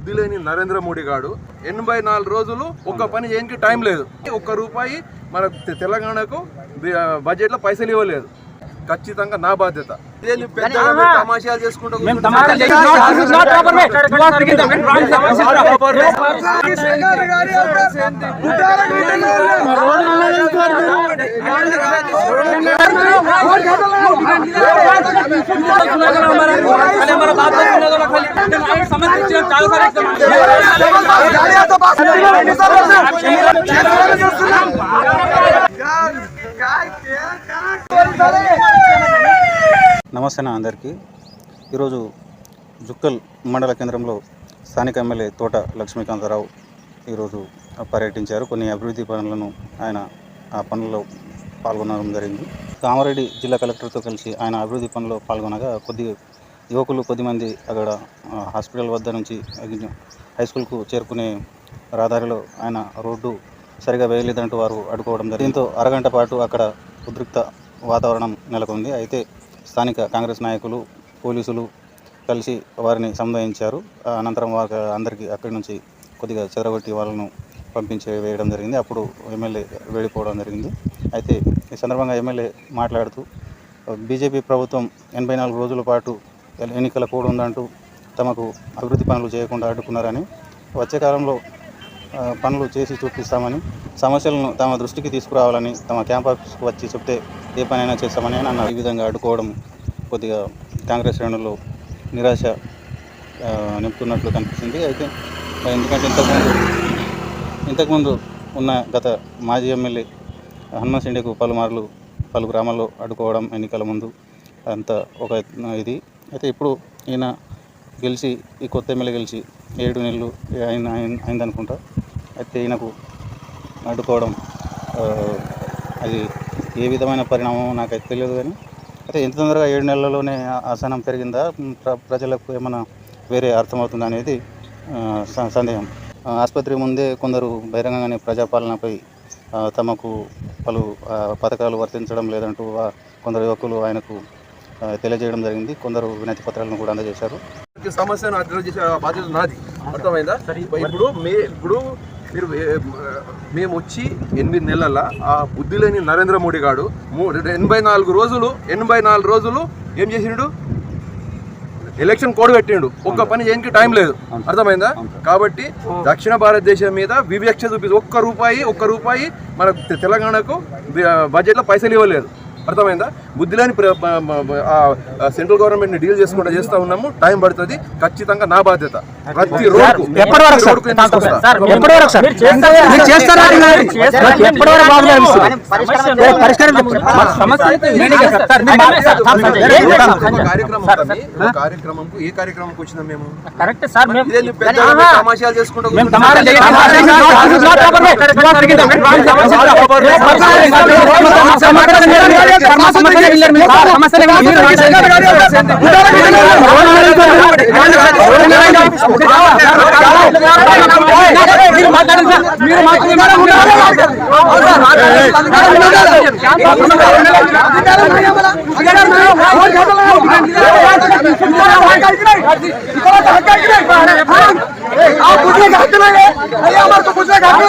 బుద్ధి లేని నరేంద్ర మోడీ గాడు ఎనభై నాలుగు రోజులు ఒక్క పని చేయడానికి టైం లేదు ఒక్క రూపాయి మన తెలంగాణకు బడ్జెట్లో పైసలు ఇవ్వలేదు ఖచ్చితంగా నా బాధ్యత తమాషాలు చేసుకుంటూ నమస్తే నా అందరికీ. ఈరోజు జుక్కల్ మండల కేంద్రంలో స్థానిక ఎమ్మెల్యే తోట లక్ష్మీకాంతరావు ఈరోజు పర్యటించారు. కొన్ని అభివృద్ధి పనులను ఆయన ఆ పనుల్లో పాల్గొనడం జరిగింది. కామారెడ్డి జిల్లా కలెక్టర్తో కలిసి ఆయన అభివృద్ధి పనుల్లో పాల్గొనగా కొద్ది యువకులు కొద్దిమంది అక్కడ హాస్పిటల్ వద్ద నుంచి హై స్కూల్కు చేరుకునే రహదారిలో ఆయన రోడ్డు సరిగా వేయలేదంటూ వారు అడ్డుకోవడం జరిగింది. దీంతో అరగంట పాటు అక్కడ ఉద్రిక్త వాతావరణం నెలకొంది. అయితే స్థానిక కాంగ్రెస్ నాయకులు పోలీసులు కలిసి వారిని సంధాయించారు అనంతరం వారి అందరికీ అక్కడి నుంచి కొద్దిగా చెదరగొట్టి వాళ్ళను పంపించి వేయడం జరిగింది. అప్పుడు ఎమ్మెల్యే వెళ్ళిపోవడం జరిగింది. అయితే ఈ సందర్భంగా ఎమ్మెల్యే మాట్లాడుతూ బీజేపీ ప్రభుత్వం ఎనభై నాలుగు రోజుల పాటు ఎన్నికల కోడ్ ఉందంటూ తమకు అభివృద్ధి పనులు చేయకుండా అడ్డుకున్నారని వచ్చే కాలంలో పనులు చేసి చూపిస్తామని సమస్యలను తమ దృష్టికి తీసుకురావాలని తమ క్యాంపస్కు వచ్చి చెప్తే ఏ పనైనా చేస్తామని నన్ను ఈ విధంగా అడ్డుకోవడం కొద్దిగా కాంగ్రెస్ శ్రేణుల్లో నిరాశ నింపుతున్నట్లు కనిపిస్తుంది. అయితే ఎందుకంటే ఇంతకుముందు ఇంతకుముందు ఉన్న గత మాజీ ఎమ్మెల్యే హనుమాన్ సిండేకు పలుమార్లు పలు గ్రామాల్లో అడ్డుకోవడం ఎన్నికల ముందు అంత ఒక ఇది. అయితే ఇప్పుడు ఈయన గెలిచి ఈ కొత్త ఎమ్మెల్యే గెలిచి ఏడు నెలలు ఆయన అయిందనుకుంటా. అయితే ఈయనకు అడ్డుకోవడం అది ఏ విధమైన పరిణామం నాకైతే తెలియదు కానీ అయితే ఎంత తొందరగా ఏడు నెలల్లోనే ఆసనం పెరిగిందా? ప్ర ప్రజలకు ఏమైనా వేరే అర్థమవుతుందా అనేది స- సందేహం. ఆసుపత్రి ముందే కొందరు బహిరంగంగానే ప్రజాపాలనపై తమకు పలు పథకాలు వర్తించడం లేదంటూ కొందరు యువకులు ఆయనకు తెలియజేయడం జరిగింది. కొందరు వినతి పత్రాలను కూడా అందజేశారు. ఈ సమస్యను అడ్రస్ చేసే బాధ్యత నాది. అర్థమైందా? ఇప్పుడు మే ఇప్పుడు మీరు మేము వచ్చి ఎనిమిది నెలల ఆ బుద్ధి లేని నరేంద్ర మోడీ గాడు మూ- ఎనభై నాలుగు రోజులు ఎనభై నాలుగు రోజులు ఏం చేసిండు? ఎలక్షన్ కోడ్ పెట్టిండు. ఒక్క పని చేయడానికి టైం లేదు. అర్థమైందా? కాబట్టి దక్షిణ భారతదేశం మీద వివక్ష చూపి ఒక్క రూపాయి ఒక్క రూపాయి మన తెలంగాణకు బడ్జెట్లో పైసలు ఇవ్వలేదు. అర్థమైందా బుద్ధిలేని సెంట్రల్ గవర్నమెంట్ని డీల్ చేసుకుంటూ చేస్తా ఉన్నాము టైం పడుతుంది ఖచ్చితంగా నా బాధ్యత ప్రతి ఇస్తారు? ఏ కార్యక్రమంకు ఏ కార్యక్రమంకి వచ్చినాం మేము కరెక్ట్ సార్ తమాషాలు చేసుకుంటూ ఇక్కడ आप दूसरे घाट में गए अरे हमारे तो दूसरे घाट में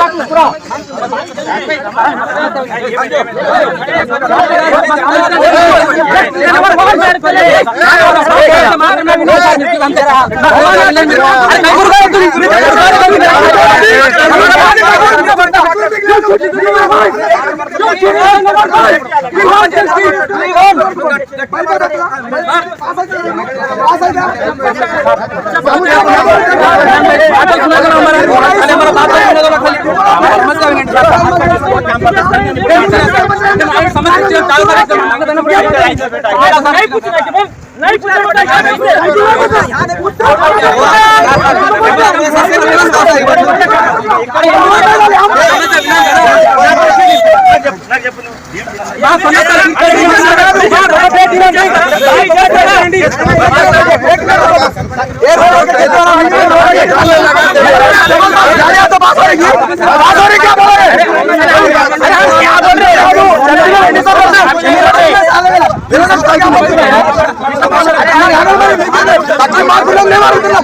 మాట్లాడండి సార్. మార్పులు మారుతున్నాం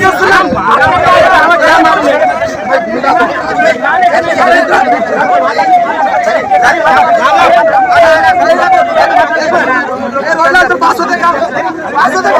చేస్తున్నాం పాస్ అవుతాయి పాస్ అవుతాయి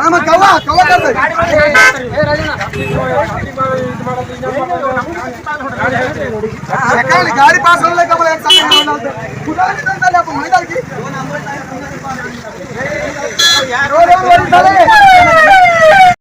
ಆಮ ಕವ್ವ ಕವ್ವ ಗಾಡಿ ಗಾಡಿ ಪಾಸ್ ಮೈದಾಗಿ ಯಾರು